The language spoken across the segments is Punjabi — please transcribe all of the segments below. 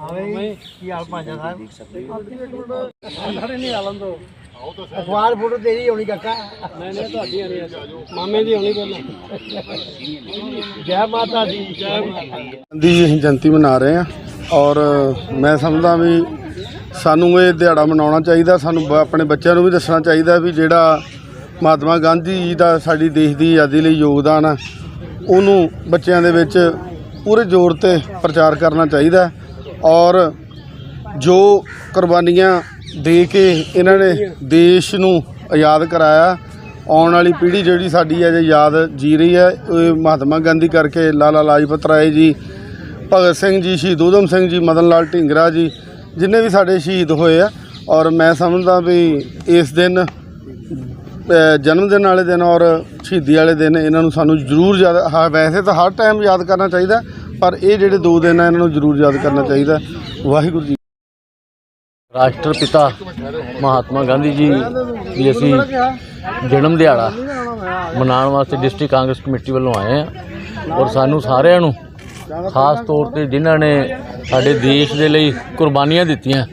ਹਾਂ ਕੀ ਹਾਲ ਪੰਜਾ ਸਾਹਿਬ? ਸਾਰੇ ਨਹੀਂ ਆਲਮ ਤੋਂ ਅਖਬਾਰ ਫੋਟੋ ਤੇਰੀ ਹੋਣੀ ਕਾਕਾ। ਨਹੀਂ ਨਹੀਂ ਤੁਹਾਡੀ ਆਣੀ ਮਾਮੇ ਦੀ ਹੋਣੀ ਪਹਿਲਾਂ। ਜੈ ਮਾਤਾ ਦੀ ਜੈ ਮਾਤਾ ਦੀ। ਜਯੰਤੀ ਮਨਾ ਰਹੇ ਹਾਂ ਔਰ ਮੈਂ ਸਮਝਦਾ ਵੀ ਸਾਨੂੰ ਇਹ ਦਿਹਾੜਾ ਮਨਾਉਣਾ ਚਾਹੀਦਾ ਸਾਨੂੰ ਬ- ਆਪਣੇ ਬੱਚਿਆਂ ਨੂੰ ਵੀ ਦੱਸਣਾ ਚਾਹੀਦਾ ਵੀ ਜਿਹੜਾ ਮਹਾਤਮਾ ਗਾਂਧੀ ਜੀ ਦਾ ਸਾਡੀ ਦੇਸ਼ ਦੀ ਆਜ਼ਾਦੀ ਲਈ ਯੋਗਦਾਨ ਆ ਉਹਨੂੰ ਬੱਚਿਆਂ ਦੇ ਵਿੱਚ ਪੂਰੇ ਜ਼ੋਰ ਤੇ ਪ੍ਰਚਾਰ ਕਰਨਾ ਚਾਹੀਦਾ ਔਰ ਜੋ ਕੁਰਬਾਨੀਆਂ ਦੇ ਕੇ ਇਹਨਾਂ ਨੇ ਦੇਸ਼ ਨੂੰ ਆਜ਼ਾਦ ਕਰਾਇਆ। ਆਉਣ ਵਾਲੀ ਪੀੜ੍ਹੀ ਜਿਹੜੀ ਸਾਡੀ ਹੈ, ਜੇ ਯਾਦ ਜੀ ਰਹੀ ਹੈ ਇਹ ਮਹਾਤਮਾ ਗਾਂਧੀ ਕਰਕੇ ਲਾਲਾ ਲਾਜਪਤ ਰਾਏ ਜੀ, ਭਗਤ ਸਿੰਘ ਜੀ, ਸ਼ਹੀਦ ਊਧਮ ਸਿੰਘ ਜੀ, ਮਦਨ ਲਾਲ ਢੀਂਗਰਾ ਜੀ, ਜਿੰਨੇ ਵੀ ਸਾਡੇ ਸ਼ਹੀਦ ਹੋਏ ਆ, ਔਰ ਮੈਂ ਸਮਝਦਾ ਵੀ ਇਸ ਦਿਨ ਜਨਮ ਦਿਨ ਵਾਲੇ ਦਿਨ ਔਰ ਸ਼ਹੀਦੀ ਵਾਲੇ ਦਿਨ ਇਹਨਾਂ ਨੂੰ ਸਾਨੂੰ ਜ਼ਰੂਰ ਯਾਦ, ਹਾਂ, ਵੈਸੇ ਤਾਂ ਹਰ ਟਾਈਮ ਯਾਦ ਕਰਨਾ ਚਾਹੀਦਾ, ਪਰ ਇਹ ਜਿਹੜੇ ਦੋ ਦਿਨ ਆ, ਇਹਨਾਂ ਨੂੰ ਜ਼ਰੂਰ ਯਾਦ ਕਰਨਾ ਚਾਹੀਦਾ। ਵਾਹਿਗੁਰੂ ਜੀ ਰਾਸ਼ਟਰਪਿਤਾ ਮਹਾਤਮਾ ਗਾਂਧੀ ਜੀ ਦੀ ਅਸੀਂ ਜਨਮ ਦਿਹਾੜਾ ਮਨਾਉਣ ਵਾਸਤੇ ਡਿਸਟ੍ਰਿਕਟ ਕਾਂਗਰਸ ਕਮੇਟੀ ਵੱਲੋਂ ਆਏ ਹਾਂ ਔਰ ਸਾਨੂੰ ਸਾਰਿਆਂ ਨੂੰ ਖਾਸ ਤੌਰ ਤੇ ਜਿਨ੍ਹਾਂ ਨੇ ਸਾਡੇ ਦੇਸ਼ ਦੇ ਲਈ ਕੁਰਬਾਨੀਆਂ ਦਿੱਤੀਆਂ,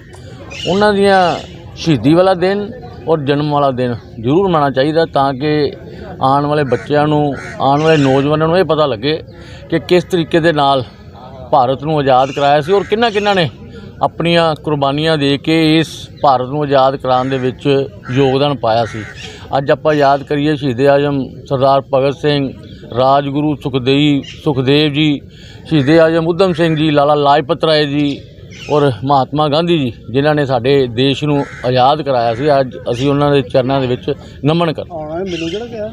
ਉਹਨਾਂ ਦੀਆਂ ਸ਼ਹੀਦੀ ਵਾਲਾ ਦਿਨ ਔਰ ਜਨਮ ਵਾਲਾ ਦਿਨ ਜ਼ਰੂਰ ਮਨਾਉਣਾ ਚਾਹੀਦਾ ਤਾਂ ਕਿ ਆਉਣ ਵਾਲੇ ਬੱਚਿਆਂ ਨੂੰ, ਆਉਣ ਵਾਲੇ ਨੌਜਵਾਨਾਂ ਨੂੰ ਇਹ ਪਤਾ ਲੱਗੇ ਕਿ ਕਿਸ ਤਰੀਕੇ ਦੇ ਨਾਲ ਭਾਰਤ ਨੂੰ ਆਜ਼ਾਦ ਕਰਾਇਆ ਸੀ ਔਰ ਕਿੰਨਾ ਕਿੰਨਾ ਨੇ ਆਪਣੀਆਂ ਕੁਰਬਾਨੀਆਂ ਦੇ ਕੇ ਇਸ ਭਾਰਤ ਨੂੰ ਆਜ਼ਾਦ ਕਰਾਉਣ ਦੇ ਵਿੱਚ ਯੋਗਦਾਨ ਪਾਇਆ ਸੀ। ਅੱਜ ਆਪਾਂ ਯਾਦ ਕਰੀਏ ਸ਼ਹੀਦ ਆਜਮ ਸਰਦਾਰ ਭਗਤ ਸਿੰਘ, ਰਾਜਗੁਰੂ ਸੁਖਦੇਵ ਸੁਖਦੇਵ ਜੀ, ਸ਼ਹੀਦ ਆਜਮ ਊਧਮ ਸਿੰਘ ਜੀ, ਲਾਲਾ ਲਾਜਪਤ ਰਾਏ ਜੀ ਔਰ ਮਹਾਤਮਾ ਗਾਂਧੀ ਜੀ, ਜਿਨ੍ਹਾਂ ਨੇ ਸਾਡੇ ਦੇਸ਼ ਨੂੰ ਆਜ਼ਾਦ ਕਰਾਇਆ ਸੀ। ਅੱਜ ਅਸੀਂ ਉਹਨਾਂ ਦੇ ਚਰਨਾਂ ਦੇ ਵਿੱਚ ਨਮਨ ਕਰ ਆਉਣਾ ਮੈਨੂੰ ਕਿਹੜਾ ਕਿਹਾ।